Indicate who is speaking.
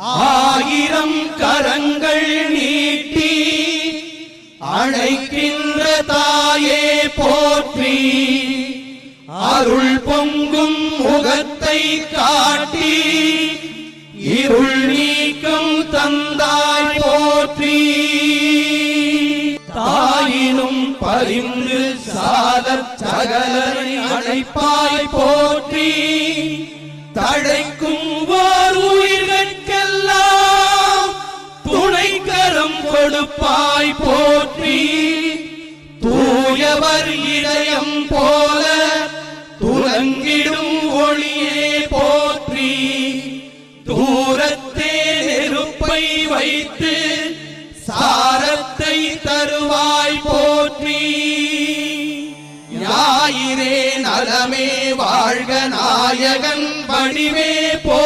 Speaker 1: ஆயிரம் கரங்கள் நீட்டி அழைக்கின்ற தாயே போற்றி. அருள் பொங்கும் முகத்தை காட்டி இருள் நீக்கம் தந்தாய் போற்றி. தாயினும் பரிந்து சாத சகலரை அழைப்பாய் போற்றி. தழைக்கும் கொடுப்பாய் போற்றி தூயவர் இதயம் போல துலங்கிடும் ஒளியே போற்றி. தூரத்தே நெருப்பை வைத்து சாரத்தை தருவாய் போற்றி. ஞாயிறே நலமே வாழ்க நாயகன் வடிவே போ